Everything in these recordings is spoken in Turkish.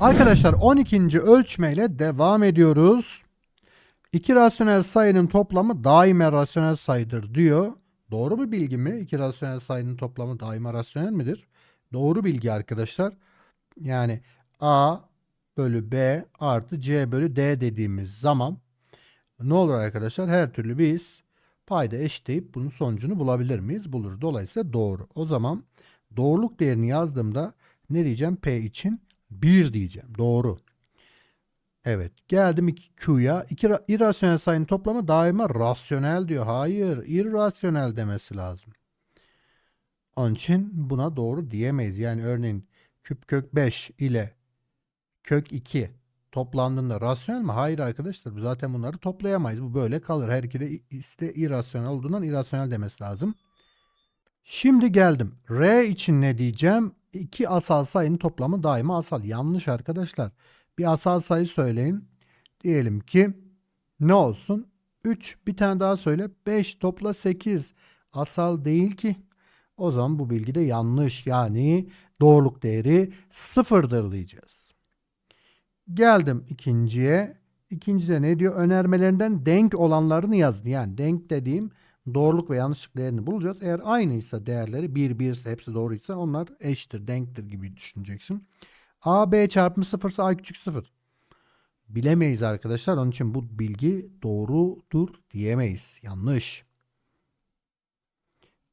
Arkadaşlar 12. ölçmeyle devam ediyoruz. İki rasyonel sayının toplamı daima rasyonel sayıdır diyor. Doğru mu bilgi mi? İki rasyonel sayının toplamı daima rasyonel midir? Doğru bilgi arkadaşlar. Yani A bölü B artı C bölü D dediğimiz zaman ne olur arkadaşlar? Her türlü biz payda eşitleyip bunun sonucunu bulabilir miyiz? Buluruz. Dolayısıyla doğru. O zaman doğruluk değerini yazdığımda ne diyeceğim? P için 1 diyeceğim. Doğru. Evet. Geldim 2Q'ya. İki ra- irrasyonel sayının toplamı daima rasyonel diyor. Hayır. irrasyonel demesi lazım. Onun için buna doğru diyemeyiz. Yani örneğin küp kök 5 ile kök 2 toplandığında rasyonel mi? Hayır arkadaşlar. Zaten bunları toplayamayız. Bu böyle kalır. Her iki de iste irrasyonel olduğundan irrasyonel demesi lazım. Şimdi geldim. R için ne diyeceğim? İki asal sayının toplamı daima asal. Yanlış arkadaşlar. Bir asal sayı söyleyin. Diyelim ki ne olsun? 3 bir tane daha söyle. 5 topla 8 asal değil ki. O zaman bu bilgi de yanlış. Yani doğruluk değeri sıfırdır diyeceğiz. Geldim ikinciye. İkincide ne diyor? Önermelerinden denk olanlarını yaz. Yani denk dediğim doğruluk ve yanlışlık değerini bulacağız. Eğer aynıysa değerleri 1 1 ise hepsi doğruysa onlar eşittir, denktir gibi düşüneceksin. A B çarpımı 0 ise A küçük 0. Bilemeyiz arkadaşlar. Onun için bu bilgi doğrudur diyemeyiz. Yanlış.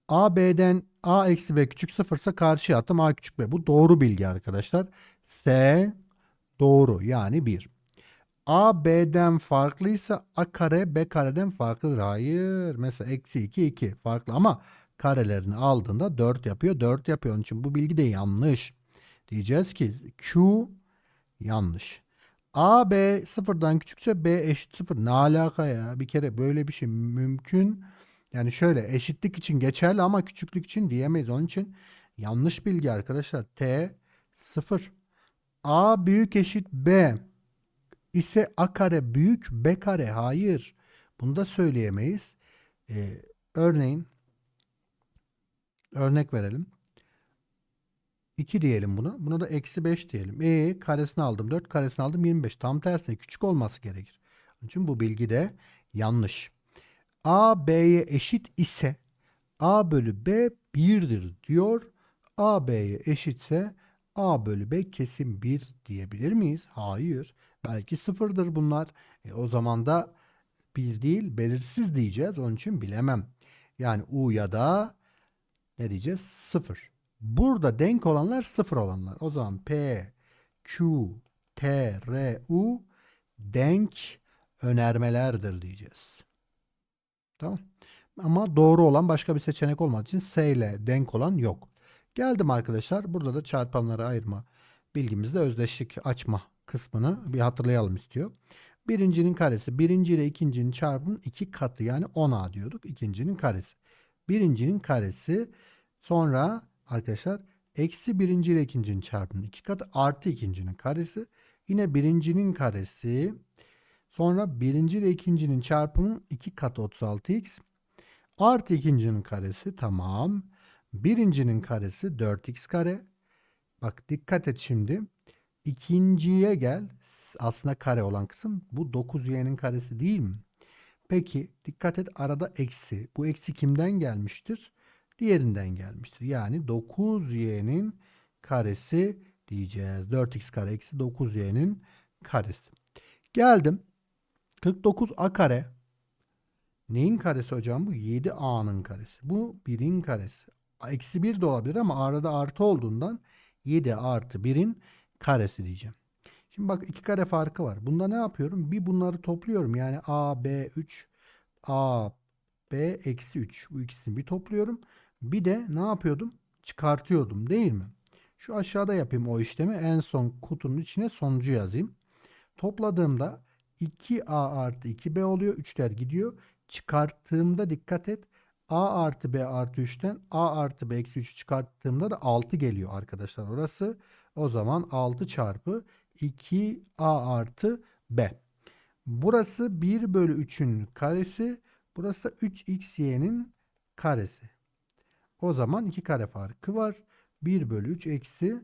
A B'den A eksi B küçük 0 ise karşıya attım A küçük B. Bu doğru bilgi arkadaşlar. S doğru yani 1. A B'den farklıysa A kare B kareden farklıdır. Hayır. Mesela eksi 2 2 farklı ama karelerini aldığında 4 yapıyor. 4 yapıyor. Onun için bu bilgi de yanlış. Diyeceğiz ki Q yanlış. A B sıfırdan küçükse B eşit sıfır. Ne alaka ya? Bir kere böyle bir şey mümkün. Yani şöyle eşitlik için geçerli ama küçüklük için diyemeyiz. Onun için yanlış bilgi arkadaşlar. T sıfır. A büyük eşit B ise A kare büyük B kare. Hayır. Bunu da söyleyemeyiz. Ee, örneğin örnek verelim. 2 diyelim buna. Buna da eksi 5 diyelim. E karesini aldım. 4 karesini aldım 25. Tam tersine küçük olması gerekir. Onun için bu bilgi de yanlış. A B'ye eşit ise A bölü B 1'dir diyor. A B'ye eşitse A bölü B kesin 1 diyebilir miyiz? Hayır. Belki sıfırdır bunlar. E, o zaman da 1 değil belirsiz diyeceğiz. Onun için bilemem. Yani U ya da ne diyeceğiz? 0. Burada denk olanlar 0 olanlar. O zaman P, Q, T, R, U denk önermelerdir diyeceğiz. Tamam. Ama doğru olan başka bir seçenek olmadığı için S ile denk olan yok. Geldim arkadaşlar. Burada da çarpanları ayırma bilgimizde özdeşlik açma kısmını bir hatırlayalım istiyor. Birincinin karesi. Birinci ile ikincinin çarpımının iki katı yani 10A diyorduk. İkincinin karesi. Birincinin karesi sonra arkadaşlar eksi birinci ile ikincinin çarpımının iki katı artı ikincinin karesi. Yine birincinin karesi sonra birinci ile ikincinin çarpımının iki katı 36x artı ikincinin karesi tamam. Birincinin karesi 4x kare. Bak dikkat et şimdi. İkinciye gel. Aslında kare olan kısım bu 9y'nin karesi değil mi? Peki dikkat et arada eksi. Bu eksi kimden gelmiştir? Diğerinden gelmiştir. Yani 9y'nin karesi diyeceğiz. 4x kare eksi 9y'nin karesi. Geldim. 49a kare. Neyin karesi hocam bu? 7a'nın karesi. Bu 1'in karesi. Eksi 1 de olabilir ama arada artı olduğundan 7 artı 1'in karesi diyeceğim. Şimdi bak iki kare farkı var. Bunda ne yapıyorum? Bir bunları topluyorum. Yani a, b, 3, a, b, eksi 3. Bu ikisini bir topluyorum. Bir de ne yapıyordum? Çıkartıyordum değil mi? Şu aşağıda yapayım o işlemi. En son kutunun içine sonucu yazayım. Topladığımda 2a artı 2b oluyor. 3'ler gidiyor. Çıkarttığımda dikkat et. A artı B artı 3'ten A artı B eksi 3'ü çıkarttığımda da 6 geliyor arkadaşlar orası. O zaman 6 çarpı 2A artı B. Burası 1 bölü 3'ün karesi. Burası da 3xy'nin karesi. O zaman 2 kare farkı var. 1 bölü 3 eksi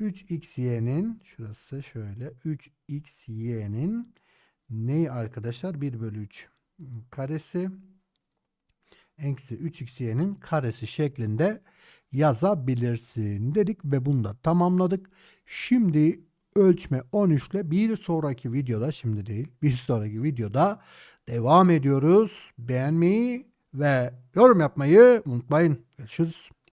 3xy'nin şurası şöyle 3xy'nin neyi arkadaşlar 1 bölü 3 karesi eksi 3xy'nin karesi şeklinde yazabilirsin dedik ve bunu da tamamladık. Şimdi ölçme 13 ile bir sonraki videoda şimdi değil bir sonraki videoda devam ediyoruz. Beğenmeyi ve yorum yapmayı unutmayın. Görüşürüz.